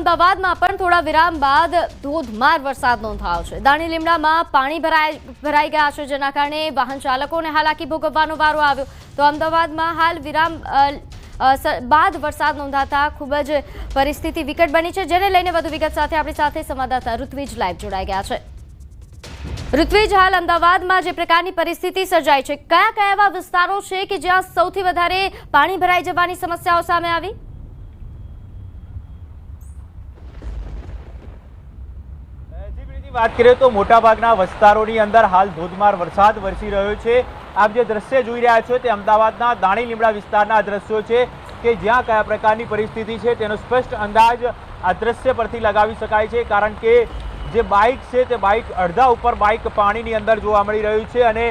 અમદાવાદમાં પણ થોડા વિરામ બાદ ધોધમાર વરસાદ નોંધાયો છે. દાણી લીમડામાં પાણી ભરાઈ ભરાઈ ગયા છે, જેના કારણે વાહન ચાલકોને હાલાકી ભોગવવાનો વારો આવ્યો. તો અમદાવાદમાં હાલ વિરામ બાદ વરસાદ નોંધાતા ખૂબ જ પરિસ્થિતિ વિકટ બની છે, જેને લઈને વધુ વિગત સાથે આપણી સાથે સંવાદદાતા ઋત્વિજ લાઈવ જોડાઈ ગયા છે. ઋત્વિજ, હાલ અમદાવાદમાં જે પ્રકારની પરિસ્થિતિ સર્જાઈ છે કયા કયા એવા વિસ્તારો છે કે જ્યાં સૌથી વધારે પાણી ભરાઈ જવાની સમસ્યાઓ સામે આવી? વાત કરીએ તો મોટાભાગના વિસ્તારોની અંદર હાલ ધોધમાર વરસાદ વરસી રહ્યો છે. આપ જે દ્રશ્ય જોઈ રહ્યા છો તે અમદાવાદના દાણી લીમડા વિસ્તારના દ્રશ્યો છે કે જ્યાં કયા પ્રકારની પરિસ્થિતિ છે તેનો સ્પષ્ટ અંદાજ આ દ્રશ્ય પરથી લગાવી શકાય છે. કારણ કે જે બાઇક છે તે બાઇક અડધા ઉપર બાઇક પાણીની અંદર જોવા મળી રહ્યું છે અને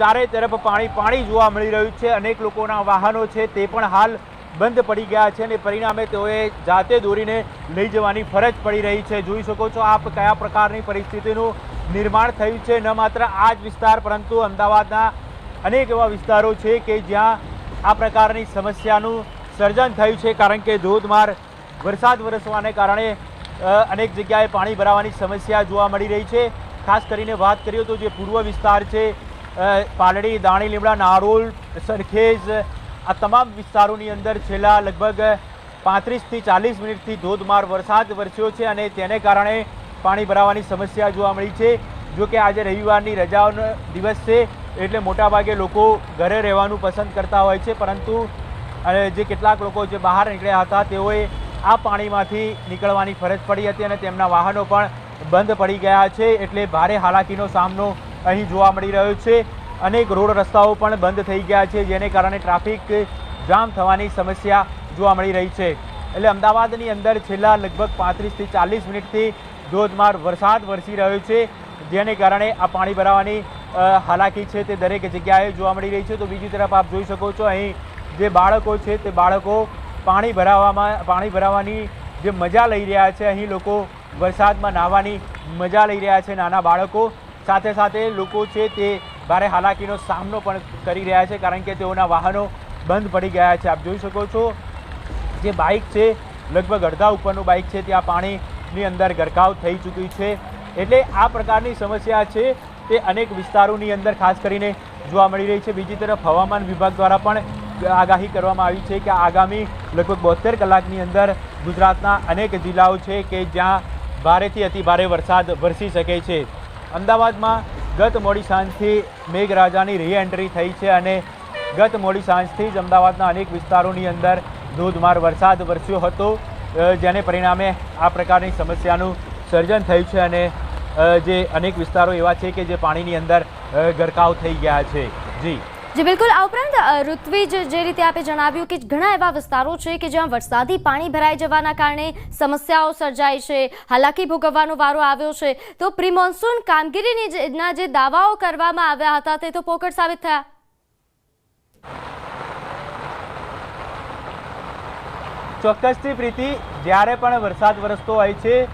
ચારે તરફ પાણી પાણી જોવા મળી રહ્યું છે. અનેક લોકોના વાહનો છે તે પણ હાલ બંધ પડી ગયા છે અને પરિણામે તેઓએ જાતે દોરીને લઈ જવાની ફરજ પડી રહી છે. જોઈ શકો છો આપ કયા પ્રકારની પરિસ્થિતિનું નિર્માણ થયું છે. ન માત્ર આ જ વિસ્તાર, પરંતુ અમદાવાદના અનેક એવા વિસ્તારો છે કે જ્યાં આ પ્રકારની સમસ્યાનું સર્જન થયું છે. કારણ કે ધોધમાર વરસાદ વરસવાને કારણે અનેક જગ્યાએ પાણી ભરાવાની સમસ્યા જોવા મળી રહી છે. ખાસ કરીને વાત કરીએ તો જે પૂર્વ વિસ્તાર છે પાલડી, દાણી લીમડા નારોલ સરખેજ આ તમામ વિસ્તારોની અંદર છેલ્લા લગભગ પાંત્રીસથી ચાલીસ મિનિટથી ધોધમાર વરસાદ વરસ્યો છે અને તેને કારણે પાણી ભરાવાની સમસ્યા જોવા મળી છે. જો કે આજે રવિવારની રજાઓનો દિવસ છે, એટલે મોટાભાગે લોકો ઘરે રહેવાનું પસંદ કરતા હોય છે, પરંતુ જે કેટલાક લોકો જે બહાર નીકળ્યા હતા, તેઓએ આ પાણીમાંથી નીકળવાની ફરજ પડી હતી અને તેમના વાહનો પણ બંધ પડી ગયા છે, એટલે ભારે હાલાકીનો સામનો અહીં જોવા મળી રહ્યો છે. અનેક રોડ રસ્તાઓ પણ બંધ થઈ ગયા છે, જેને કારણે ટ્રાફિક જામ થવાની સમસ્યા જોવા મળી રહી છે. એટલે અમદાવાદની અંદર છેલ્લા લગભગ પાંત્રીસથી ચાલીસ મિનિટથી ધોધમાર વરસાદ વરસી રહ્યો છે, જેને કારણે આ પાણી ભરાવાની હાલાકી છે તે દરેક જગ્યાએ જોવા મળી રહી છે. તો બીજી તરફ આપ જોઈ શકો છો, અહીં જે બાળકો છે તે બાળકો પાણી ભરાવામાં, પાણી ભરાવાની જે મજા લઈ રહ્યા છે. અહીં લોકો વરસાદમાં નાહવાની મજા લઈ રહ્યા છે, નાના બાળકો. સાથે સાથે લોકો છે તે ભારે હાલાકીનો સામનો પણ કરી રહ્યા છે, કારણ કે તેઓના વાહનો બંધ પડી ગયા છે. આપ જોઈ શકો છો, જે બાઇક છે, લગભગ અડધા ઉપરનું બાઇક છે, ત્યાં પાણીની અંદર ગરકાવ થઈ ચૂકી છે. એટલે આ પ્રકારની સમસ્યા છે તે અનેક વિસ્તારોની અંદર ખાસ કરીને જોવા મળી રહી છે. બીજી તરફ હવામાન વિભાગ દ્વારા પણ આગાહી કરવામાં આવી છે કે આગામી લગભગ બોતેર કલાકની અંદર ગુજરાતના અનેક જિલ્લાઓ છે કે જ્યાં ભારેથી અતિ ભારે વરસાદ વરસી શકે છે. અમદાવાદમાં ગત મોડી સાંજથી મેઘરાજાની રી એન્ટ્રી થઈ છે અને ગત મોડી સાંજથી જ અમદાવાદના અનેક વિસ્તારોની અંદર ધોધમાર વરસાદ વરસ્યો હતો જેને પરિણામે આ પ્રકારની સમસ્યાનું સર્જન થયું છે અને જે અનેક વિસ્તારો એવા છે કે જે પાણીની અંદર ગરકાવ થઈ ગયા છે. જી. જી, બિલકુલ. આ ઉપરાંત ઋત્વિજ જે રીતે આપે જણાવ્યું કે ઘણા એવા વિસ્તારો છે કે જ્યાં વરસાદી પાણી ભરાઈ જવાના કારણે સમસ્યાઓ સર્જાઈ છે, હાલાકી ભોગવવાનો વારો આવ્યો છે. તો પ્રી મોન્સૂન કામગીરીની ના જે દાવાઓ કરવામાં આવ્યા હતા તે તો પોકળ સાબિત થયા. ચોક્કસથી પ્રીતિ, જ્યારે પણ વરસાદ વરસતો હોય છે,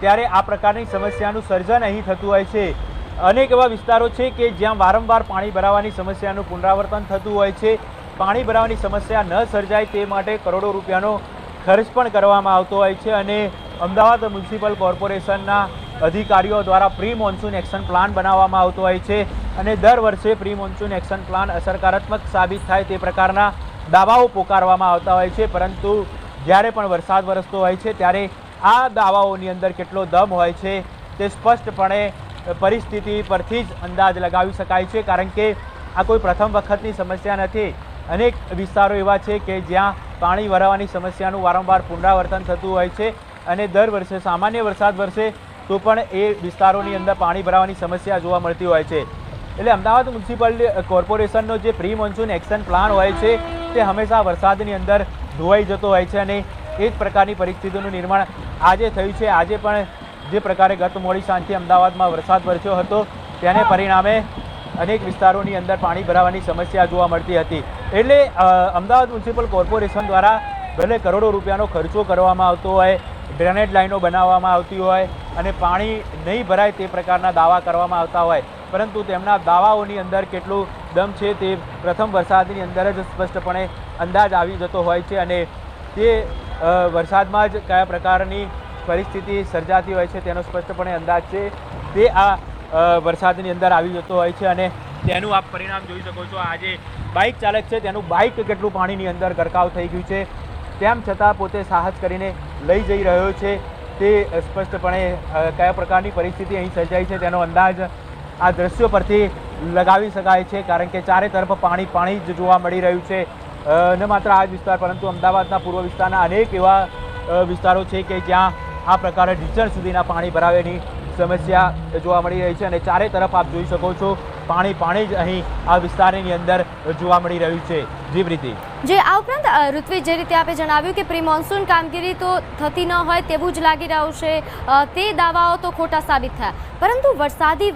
ત્યારે આ પ્રકારની સમસ્યાનું સર્જન અહીં થતું હોય છે. અનેક એવા વિસ્તારો છે કે જ્યાં વારંવાર પાણી ભરાવાની સમસ્યાનું પુનરાવર્તન થતું હોય છે. પાણી ભરાવાની સમસ્યા ન સર્જાય તે માટે કરોડો રૂપિયાનો ખર્ચ પણ કરવામાં આવતો હોય છે અને અમદાવાદ મ્યુનિસિપલ કોર્પોરેશનના અધિકારીઓ દ્વારા પ્રી મોન્સૂન એક્શન પ્લાન બનાવવામાં આવતો હોય છે અને દર વર્ષે પ્રી મોન્સૂન એક્શન પ્લાન અસરકારાત્મક સાબિત થાય તે પ્રકારના દાવાઓ પોકારવામાં આવતા હોય છે. પરંતુ જ્યારે પણ વરસાદ વરસતો હોય છે, ત્યારે આ દાવાઓની અંદર કેટલો દમ હોય છે તે સ્પષ્ટપણે પરિસ્થિતિ પરથી જ અંદાજ લગાવી શકાય છે, કારણ કે આ કોઈ પ્રથમ વખતની સમસ્યા નથી. અનેક વિસ્તારો એવા છે કે જ્યાં પાણી ભરાવાની સમસ્યાનું વારંવાર પુનરાવર્તન થતું હોય છે અને દર વર્ષે, સામાન્ય વરસાદ વરસે તો પણ એ વિસ્તારોની અંદર પાણી ભરાવાની સમસ્યા જોવા મળતી હોય છે. એટલે અમદાવાદ મ્યુનિસિપલ કોર્પોરેશનનો જે પ્રી મોન્સૂન એક્શન પ્લાન હોય છે, તે હંમેશા વરસાદની અંદર ધોવાઈ જતો હોય છે અને એ જ પ્રકારની પરિસ્થિતિનું નિર્માણ આજે થયું છે. આજે પણ જે પ્રકારે ગત મોડી સાંજથી અમદાવાદમાં વરસાદ વરસ્યો હતો તેને પરિણામે અનેક વિસ્તારોની અંદર પાણી ભરાવાની સમસ્યા જોવા મળતી હતી. એટલે અમદાવાદ મ્યુનિસિપલ કોર્પોરેશન દ્વારા ભલે કરોડો રૂપિયાનો ખર્ચો કરવામાં આવતો હોય ડ્રેનેજ લાઈનો બનાવવામાં આવતી હોય અને પાણી નહીં ભરાય તે પ્રકારના દાવા કરવામાં આવતા હોય પરંતુ તેમના દાવાઓની અંદર કેટલું દમ છે તે પ્રથમ વરસાદની અંદર જ સ્પષ્ટપણે અંદાજ આવી જતો હોય છે અને તે વરસાદમાં જ કયા પ્રકારની પરિસ્થિતિ સર્જાતી હોય છે, તેનો સ્પષ્ટપણે અંદાજ છે. તે આ વરસાદની અંદર આવી જતો હોય છે અને તેનું આપ પરિણામ જોઈ શકો છો. આજે બાઇક ચાલક છે, તેનું બાઇક કેટલું પાણીની અંદર ગરકાવ થઈ ગયું છે. તેમ છતાં પોતે સાહસ કરીને લઈ જઈ રહ્યો છે. તે સ્પષ્ટપણે કયા પ્રકારની પરિસ્થિતિ અહીં સર્જાઈ છે તેનો અંદાજ આ દ્રશ્યો પરથી લગાવી શકાય છે, કારણ કે ચારે તરફ પાણી પાણી જ જોવા મળી રહ્યું છે. ન માત્ર આ વિસ્તાર, પરંતુ અમદાવાદના પૂર્વ વિસ્તારના અનેક એવા વિસ્તારો છે કે જ્યાં આ પ્રકારે ઢીચણ સુધીના પાણી ભરાવેની સમસ્યા જોવા મળી રહી છે અને ચારે તરફ આપ જોઈ શકો છો પાણી પાણી જ અહીં આ વિસ્તારની અંદર જોવા મળી રહ્યું છે. જી જે આ ઉપરાંત ઋત્વિજ જે રીતે આપે જણાવ્યું કે પ્રી મોન્સૂન કામગીરી તો થતી ન હોય તેવું જ લાગી રહ્યું છે તે દાવાઓ તો ખોટા સાબિત થયા. પરંતુ વરસાદી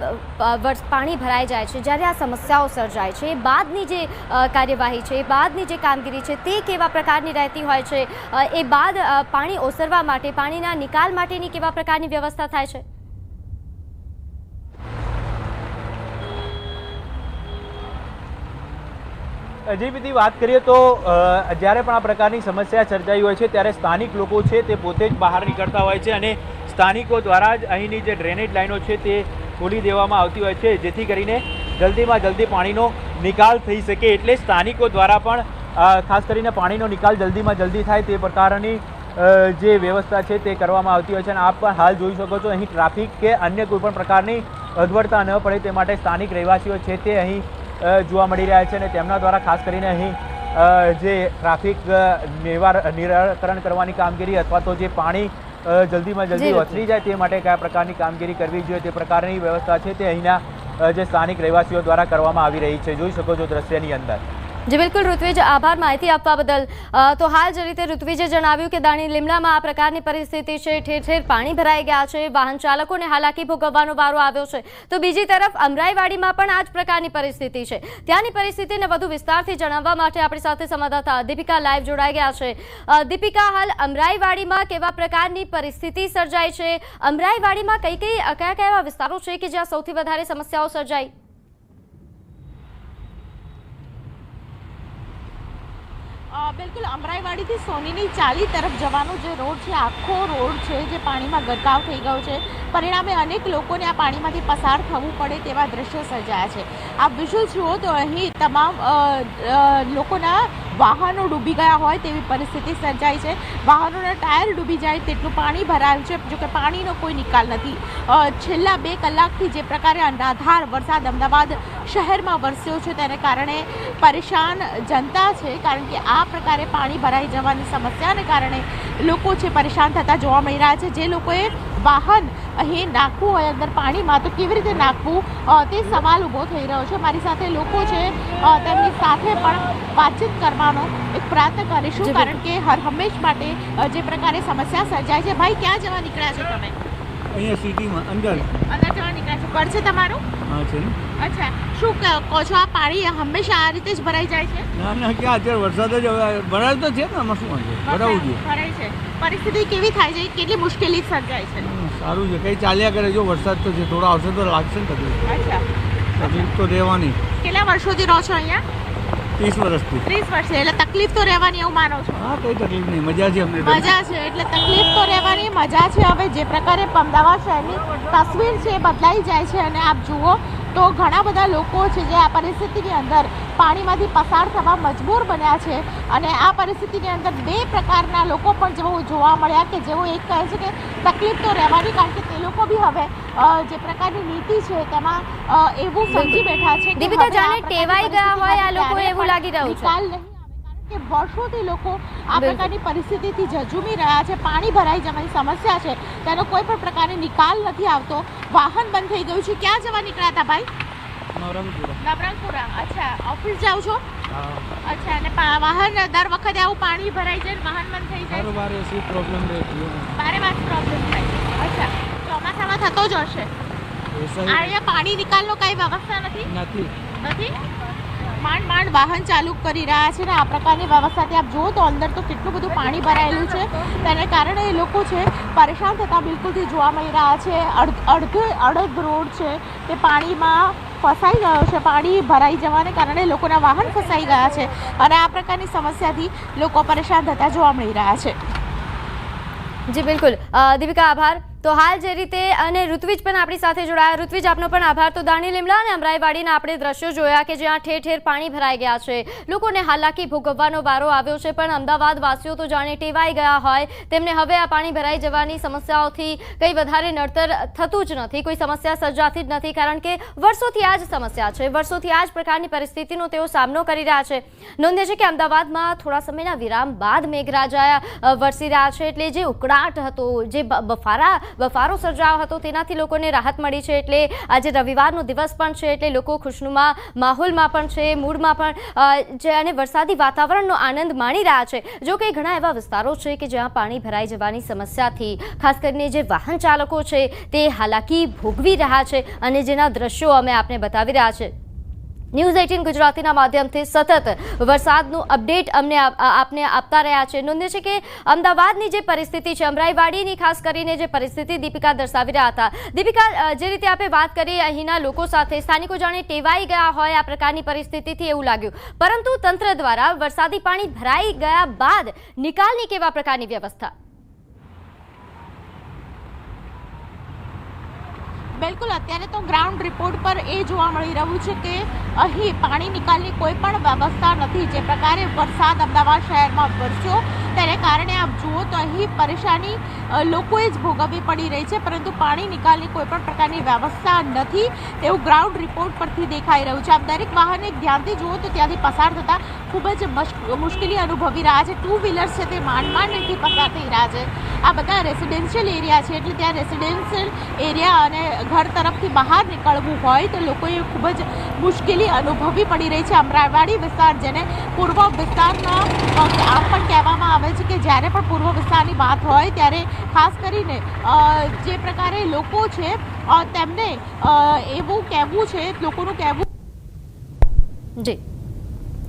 પાણી ભરાઈ જાય છે, જ્યારે આ સમસ્યાઓ સર્જાય છે, બાદની જે કાર્યવાહી છે, બાદની જે કામગીરી છે, તે કેવા પ્રકારની રહેતી હોય છે એ બાદ પાણી ઓસરવા માટે, પાણીના નિકાલ માટેની કેવા પ્રકારની વ્યવસ્થા થાય છે? હજી બીજી વાત કરીએ તો જ્યારે પણ આ પ્રકારની સમસ્યા સર્જાઈ હોય છે, ત્યારે સ્થાનિક લોકો છે તે પોતે જ બહાર નીકળતા હોય છે અને સ્થાનિકો દ્વારા જ અહીંની જે ડ્રેનેજ લાઈનો છે તે ખોલી દેવામાં આવતી હોય છે, જેથી કરીને જલ્દીમાં જલ્દી પાણીનો નિકાલ થઈ શકે. એટલે સ્થાનિકો દ્વારા પણ ખાસ કરીને પાણીનો નિકાલ જલ્દીમાં જલ્દી થાય તે પ્રકારની જે વ્યવસ્થા છે તે કરવામાં આવતી હોય છે અને આપ પણ હાલ જોઈ શકો છો અહીં ટ્રાફિક કે અન્ય કોઈ પણ પ્રકારની અગવડતા ન પડે તે માટે સ્થાનિક રહેવાસીઓ છે તે અહીં જોવા મળી રહ્યા છે અને તેમના દ્વારા ખાસ કરીને અહીં જે ટ્રાફિક નિવાર નિરાકરણ કરવાની કામગીરી અથવા તો જે પાણી જલ્દીમાં જલ્દી વસરી જાય તે માટે કયા પ્રકારની કામગીરી કરવી જોઈએ તે પ્રકારની વ્યવસ્થા છે તે અહીંના જે સ્થાનિક રહેવાસીઓ દ્વારા કરવામાં આવી રહી છે. જોઈ શકો છો દ્રશ્યની અંદર. જી બિલકુલ, ઋત્વિજ, આભાર માહિતી આપવા બદલ. તો હાલ જે રીતે ઋત્વિજે જણાવ્યું કે દાણી લીમડામાં આ પ્રકારની પરિસ્થિતિ છે, ઠેર ઠેર પાણી ભરાઈ ગયા છે, વાહન ચાલકોને હાલાકી ભોગવવાનો વારો આવ્યો છે. તો બીજી તરફ અમરાઈવાડીમાં પણ આ જ પ્રકારની પરિસ્થિતિ છે. ત્યાંની પરિસ્થિતિને વધુ વિસ્તારથી જણાવવા માટે આપણી સાથે સંવાદદાતા દીપિકા લાઈવ જોડાઈ ગયા છે. દીપિકા, હાલ અમરાઈવાડીમાં કેવા પ્રકારની પરિસ્થિતિ સર્જાઈ છે? અમરાઈવાડીમાં કઈ કઈ કયા કયા વિસ્તારો છે કે જ્યાં સૌથી વધારે સમસ્યાઓ સર્જાઈ? બિલકુલ, અમરાઈવાડીથી સોનીની ચાલી તરફ જવાનો જે રોડ છે, આખો રોડ છે જે પાણીમાં ગરકાવ થઈ ગયો છે. પરિણામે અનેક લોકોને આ પાણીમાંથી પસાર થવું પડે તેવા દ્રશ્યો સર્જાયા છે. આ વિઝ્યુઅલ જુઓ તો અહીં તમામ લોકોના વાહનો ડૂબી ગયા હોય તેવી પરિસ્થિતિ સર્જાઈ છે. વાહનોના ટાયર ડૂબી જાય તેટલું પાણી ભરાયું છે જોકે પાણીનો કોઈ નિકાલ નથી. છેલ્લા બે કલાકથી જે પ્રકારે અનરાધાર વરસાદ અમદાવાદ શહેરમાં વરસ્યો છે, તેને કારણે પરેશાન જનતા છે, કારણ કે આ પ્રકારે પાણી ભરાઈ જવાની સમસ્યાને કારણે લોકો છે પરેશાન થતા જોવા મળી રહ્યા છે. જે લોકોએ વાહન અહીં નાખવું હોય અંદર પાણીમાં તો કેવી રીતે નાખવું તે સવાલ ઊભો થઈ રહ્યો છે. મારી સાથે લોકો છે તેમની સાથે પણ વાતચીત કરવાનો એક પ્રયત્ન કરીશું કારણ કે હર હંમેશ માટે જે પ્રકારે સમસ્યા સર્જાય છે. ભાઈ ક્યાં જવા નીકળ્યા છો તમે? અહીંયા સિટીમાં અંદર. અંદર જવા નીકળ્યા છો? ઘર છે તમારું? હા છે અચ્છા. શું કહો છો આ પાણી હંમેશા આ રીતે જ ભરાઈ જાય છે? ના ના ક્યાં અત્યારે વરસાદ જ ભરાય તો છે ને આમાં શું વાંધો? ભરાવું જોઈએ. ભરાય છે. પરિસ્થિતિ કેવી થાય છે? કેટલી મુશ્કેલી સર્જાય છે? સારું છે. કંઈ ચાલ્યા કરે જો વરસાદ તો છે થોડો આવશે તો લાગશે ને તકલીફ. અચ્છા. તકલીફ તો રહેવાની. કેટલા વર્ષોથી રહો છો અહીંયા? ત્રીસ વર્ષથી. ત્રીસ વર્ષથી એટલે તકલીફ તો રહેવાની એવું માનો છો? હા કોઈ તકલીફ નહીં. મજા છે અમને મજા છે એટલે તકલીફ તો રહેવાની મજા છે. હવે જે પ્રકારે અમદાવાદ શહેરની તસવીર છે એ બદલાઈ જાય છે અને આપ જુઓ તો ઘણા બધા લોકો છે જે આ પરિસ્થિતિની અંદર પાણીમાંથી પસાર થવા મજબૂર બન્યા છે અને આ પરિસ્થિતિની અંદર બે પ્રકારના લોકો પણ જેઓ જોવા મળ્યા કે જેઓ એક કહે છે કે તકલીફ તો રહેવાની કારણ કે તે લોકો બી હવે જે પ્રકારની નીતિ છે તેમાં એવું સમજી બેઠા છે દીપિકા, જાણે ટેવાઈ ગયા હોય આ લોકો એવું લાગી રહ્યું છે. કે વર્ષોથી લોકો આ પ્રકારની પરિસ્થિતિથી ઝઝૂમી રહ્યા છે પાણી ભરાઈ જવાની સમસ્યા છે તેનો કોઈ પણ પ્રકારનો નિકાલ નથી આવતો. વાહન બંધ થઈ ગયું છે. ક્યાં જવા નીકળ્યા હતા ભાઈ? નવરંગપુરા. અચ્છા ઓફિસ જાઓ છો? અચ્છા અને વાહન દર વખતે આવું પાણી ભરાઈ જાય વાહન બંધ થઈ જાય? બારે બારે પ્રોબ્લેમ રહેતી બારે બાર પ્રોબ્લેમ થાય અચ્છા ચોમાસામાં થતો જ હશે. અહીંયા પાણી નિકાલનો કઈ વ્યવસ્થા નથી? નથી. નથી? માંડ માંડ વાહન ચાલુ કરી રહ્યા છે ને આ પ્રકારની વ્યવસ્થાથી આપ જુઓ તો અંદર તો કેટલું બધું પાણી ભરાયેલું છે. તેને કારણે એ લોકો છે પરેશાન થતા બિલકુલથી જોવા મળી રહ્યા છે. અડધ, અડધો રોડ છે તે પાણીમાં ફસાઈ ગયો છે. પાણી ભરાઈ જવાને કારણે લોકોના વાહન ફસાઈ ગયા છે અને આ પ્રકારની સમસ્યાથી લોકો પરેશાન થતા જોવા મળી રહ્યા છે. જી, બિલકુલ. દીપિકા, આભાર. તો હાલ જે રીતે અને ઋત્વિજ પણ આપણી સાથે જોડાયા. ઋત્વિજ, આપનો પણ આભાર. તો દાણી લીમડા અને અમરાઈવાડીના આપણે દ્રશ્યો જોયા કે જ્યાં ઠેર ઠેર પાણી ભરાઈ ગયા છે. લોકોને હાલાકી ભોગવવાનો વારો આવ્યો છે, પણ અમદાવાદ વાસીઓ તો જાણે ટેવાઈ ગયા હોય. તેમને હવે આ પાણી ભરાઈ જવાની સમસ્યાઓથી કંઈ વધારે નડતર થતું જ નથી. કોઈ સમસ્યા સર્જાતી જ નથી, કારણ કે વર્ષોથી આ જ સમસ્યા છે. વર્ષોથી આ જ પ્રકારની પરિસ્થિતિનો તેઓ સામનો કરી રહ્યા છે. નોંધે છે કે અમદાવાદમાં થોડા સમયના વિરામ બાદ મેઘરાજા વરસી રહ્યા છે, એટલે જે ઉકળાટ હતો, જે બફારા બફારો સર્જાયો હતો. તેનાથી લોકોને રાહત મળી છે એટલે આજે રવિવારનો દિવસ પણ છે એટલે લોકો ખુશનુમા માહોલમાં પણ છે, મૂડમાં પણ જે અને વરસાદી વાતાવરણનો આનંદ માણી રહ્યા છે. જો કે ઘણા એવા વિસ્તારો છે કે જ્યાં પાણી ભરાઈ જવાની સમસ્યાથી ખાસ કરીને જે વાહન ચાલકો છે તે હાલાકી ભોગવી રહ્યા છે અને જેના દ્રશ્યો અમે આપને બતાવી રહ્યા છે. ન્યૂઝ એઇટીન ગુજરાતીના માધ્યમથી સતત વરસાદનું અપડેટ અમને આપને આપતા રહ્યા છે. નોંધ્યું છે કે અમદાવાદની જે પરિસ્થિતિ છે, અમરાઈવાડીની ખાસ કરીને જે પરિસ્થિતિ દીપિકા દર્શાવી રહ્યા હતા. દીપિકા જે રીતે આપણે વાત કરીએ, અહીંના લોકો સાથે સ્થાનિકો જાણે ટેવાઈ ગયા હોય આ પ્રકારની પરિસ્થિતિથી એવું લાગ્યું. પરંતુ તંત્ર દ્વારા વરસાદી પાણી ભરાઈ ગયા બાદ નિકાલની કેવા પ્રકારની વ્યવસ્થા? બિલકુલ, અત્યારે તો ગ્રાઉન્ડ રિપોર્ટ પર એ જોવા મળી રહ્યું છે કે અહીં પાણી નિકાલની કોઈ પણ વ્યવસ્થા નથી. જે પ્રકારે વરસાદ અમદાવાદ શહેરમાં વરસ્યો, તેને કારણે આપ જુઓ તો અહીં પરેશાની લોકોએ જ ભોગવવી પડી રહી છે, પરંતુ પાણી નિકાલની કોઈ પણ પ્રકારની વ્યવસ્થા નથી તેવું ગ્રાઉન્ડ રિપોર્ટ પરથી દેખાઈ રહ્યું છે. આપ દરેક વાહને ધ્યાનથી જુઓ તો ત્યાંથી પસાર થતા ખૂબ જ મશ- મુશ્કેલી અનુભવી રહ્યા છે. ટુ વ્હીલર્સ છે તે માંડ માંડ પસાર થઈ રહ્યા છે. આ બધા રેસિડેન્શિયલ એરિયા છે, એટલે ત્યાં રેસિડેન્શિયલ એરિયા અને ઘર તરફથી બહાર નીકળવું હોય તો લોકોએ ખૂબ જ મુશ્કેલી અનુભવવી પડી રહી છે. અમરાવાડી વિસ્તાર, જેને પૂર્વ વિસ્તારના આમ પણ કહેવામાં આવે છે કે જ્યારે પણ પૂર્વ વિસ્તારની વાત હોય ત્યારે ખાસ કરીને જે પ્રકારે લોકો છે તેમને એવું કહેવું છે, લોકોનું કહેવું જી.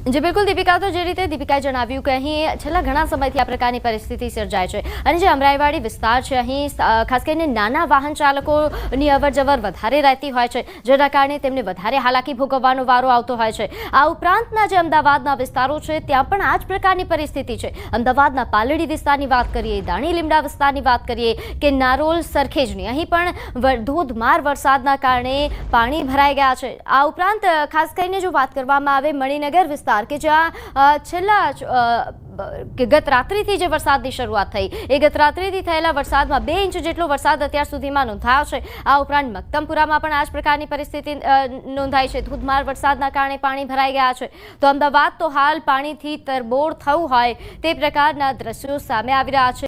જી, બિલકુલ, દીપિકા, તો જે રીતે દીપિકાએ જણાવ્યું કે અહીં છેલ્લા ઘણા સમયથી આ પ્રકારની પરિસ્થિતિ સર્જાય છે અને જે અમરાઈવાડી વિસ્તાર છે, અહીં ખાસ કરીને નાના વાહન ચાલકોની અવર જવર વધારે રહેતી હોય છે, જેના કારણે તેમને વધારે હાલાકી ભોગવવાનો વારો આવતો હોય છે. આ ઉપરાંતના જે અમદાવાદના વિસ્તારો છે, ત્યાં પણ આ જ પ્રકારની પરિસ્થિતિ છે. અમદાવાદના પાલડી વિસ્તારની વાત કરીએ, દાણી લીમડા વિસ્તારની વાત કરીએ કે નારોલ સરખેજની. અહીં પણ ધોધમાર વરસાદના કારણે પાણી ભરાઈ ગયા છે. આ ઉપરાંત, ખાસ કરીને જો વાત કરવામાં આવે, મણિનગર વિસ્તાર કે જ્યાં છેલ્લા કે ગત રાત્રિથી જે વરસાદની શરૂઆત થઈ, એ ગત રાત્રિથી થયેલા વરસાદમાં બે ઇંચ જેટલો વરસાદ અત્યાર સુધીમાં નોંધાયો છે. આ ઉપરાંત મક્તમપુરામાં પણ આ જ પ્રકારની પરિસ્થિતિ નોંધાઈ છે. ધોધમાર વરસાદના કારણે પાણી ભરાઈ ગયા છે. તો અમદાવાદ તો હાલ પાણીથી તરબોળ થયું હોય તે પ્રકારના દ્રશ્યો સામે આવી રહ્યા છે.